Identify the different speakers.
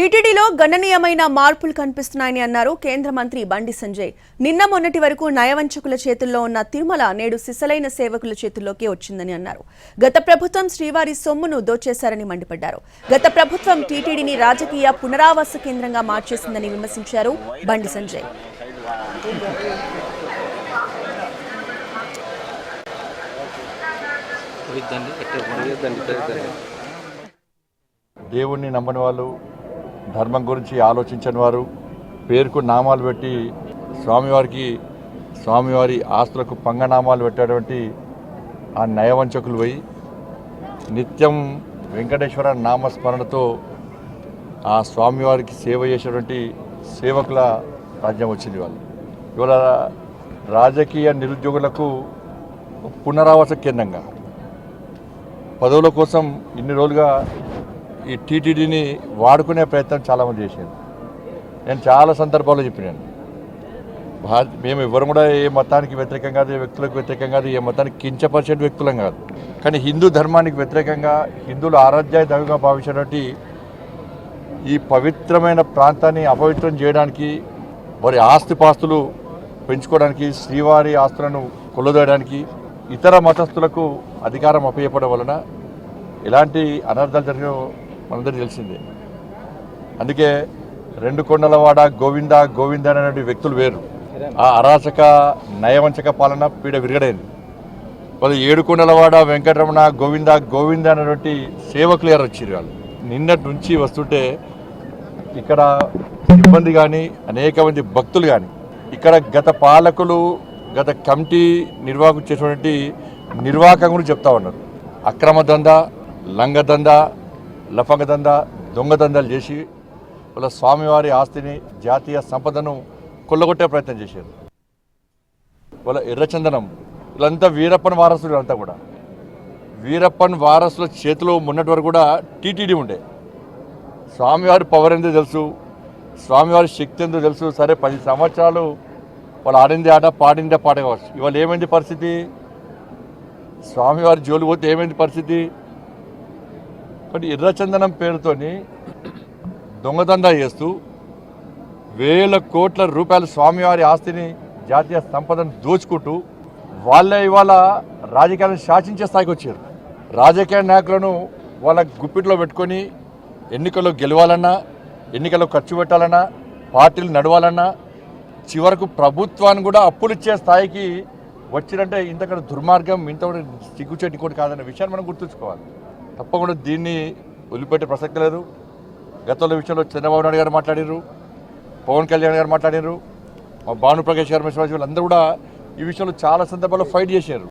Speaker 1: టీటీడీలో గణనీయమైన మార్పులు కనిపిస్తున్నాయని అన్నారు కేంద్ర మంత్రి బండి సంజయ్. నిన్న మొన్నటి వరకు నయవంచకుల చేతుల్లో ఉన్న తిరుమల నేడు సిసలైన సేవకుల చేతుల్లోకి వచ్చిందని అన్నారు. గత ప్రభుత్వం శ్రీవారి సొమ్మును దోచేశారని మండిపడ్డారు. గత ప్రభుత్వం టీటీడీని రాజకీయ పునరావాస కేంద్రంగా మార్చేసిందని విమర్శించారు బండి సంజయ్.
Speaker 2: దేవుణ్ణి నమ్మని వాళ్ళు ధర్మం గురించి ఆలోచించని వారు పేరుకు నామాలు పెట్టి స్వామివారికి స్వామివారి ఆస్తులకు పంగనామాలు పెట్టేటువంటి ఆ నయవంచకులు పోయి నిత్యం వెంకటేశ్వర నామస్మరణతో ఆ స్వామివారికి సేవ చేసేటువంటి సేవకుల రాజ్యం వచ్చింది వాళ్ళు ఇవాళ రాజకీయ నిరుద్యోగులకు పునరావాస కేంద్రంగా. పదవుల కోసం ఇన్ని రోజులుగా ఈ టీటీడీని వాడుకునే ప్రయత్నం చాలామంది చేశారు. నేను చాలా సందర్భాల్లో చెప్పినాను. భా మేము ఎవరు కూడా ఏ మతానికి వ్యతిరేకం కాదు ఏ వ్యక్తులకు వ్యతిరేకం కాదు ఏ మతానికి కించపరిచే వ్యక్తులం కాదు. కానీ హిందూ ధర్మానికి వ్యతిరేకంగా హిందువుల ఆరాధ్యాయ దైవంగా భావించినటువంటి ఈ పవిత్రమైన ప్రాంతాన్ని అపవిత్రం చేయడానికి వారి ఆస్తిపాస్తులు పెంచుకోవడానికి శ్రీవారి ఆస్తులను కొల్లదోయడానికి ఇతర మతస్థులకు అధికారం అప్పయపడం వలన ఎలాంటి అనర్థాలు జరిగిన మనందరూ తెలిసిందే. అందుకే రెండు కొండలవాడ గోవింద గోవింద అనేటువంటి వ్యక్తులు వేరు. ఆ అరాచక నయవంచక పాలన పీడ విరగడైంది. వాళ్ళు ఏడు కొండలవాడ వెంకటరమణ గోవింద గోవింద అనేటువంటి సేవకులు ఎవరు వచ్చారు వాళ్ళు? నిన్నటి నుంచి వస్తుంటే ఇక్కడ సిబ్బంది కానీ అనేక మంది భక్తులు కానీ ఇక్కడ గత పాలకులు గత కమిటీ నిర్వాహకులు చేసినటువంటి నిర్వాహకం గురించి చెప్తా ఉన్నారు. అక్రమ దందా లంగ దందా లఫంగ దొంగదందాలు దొంగ దందాలు చేసి వాళ్ళ స్వామివారి ఆస్తిని జాతీయ సంపదను కొల్లగొట్టే ప్రయత్నం చేశారు. వాళ్ళ ఎర్రచందనం వీళ్ళంతా వీరప్పన్ వారసులు అంతా కూడా. వీరప్పన్ వారసుల చేతిలో ఉన్నటి వరకు కూడా టీటీడీ ఉండే. స్వామివారి పవర్ ఎంతో తెలుసు స్వామివారి శక్తి ఎంతో తెలుసు. సరే పది సంవత్సరాలు వాళ్ళు ఆడింది ఆట పాడిందే పాట కావచ్చు. ఇవాళ ఏమైంది పరిస్థితి? స్వామివారి జోలు పోతే ఏమైంది పరిస్థితి? కాబట్టి ఎర్రచందనం పేరుతోని దొంగదందా చేస్తూ వేల కోట్ల రూపాయల స్వామివారి ఆస్తిని జాతీయ సంపదను దోచుకుంటూ వాళ్ళే ఇవాళ రాజకీయాలను శాసించే స్థాయికి వచ్చారు. రాజకీయ నాయకులను వాళ్ళ గుప్పిట్లో పెట్టుకొని ఎన్నికల్లో గెలవాలన్నా ఎన్నికల్లో ఖర్చు పెట్టాలన్నా పార్టీలు నడవాలన్నా చివరకు ప్రభుత్వాన్ని కూడా అప్పులు ఇచ్చే స్థాయికి వచ్చినంటే ఇంతకంటే దుర్మార్గం ఇంత కూడా సిగ్గుచేటి కూడా కాదన్న విషయాన్ని మనం గుర్తుంచుకోవాలి. తప్పకుండా దీన్ని వదిలిపెట్టే ప్రసక్తి లేదు. గతంలో విషయంలో చంద్రబాబు నాయుడు గారు మాట్లాడారు పవన్ కళ్యాణ్ గారు మాట్లాడారు మా భాను ప్రకాష్ గారు మిశ్రమ వీళ్ళందరూ కూడా ఈ విషయంలో చాలా సందర్భాల్లో ఫైట్ చేశారు.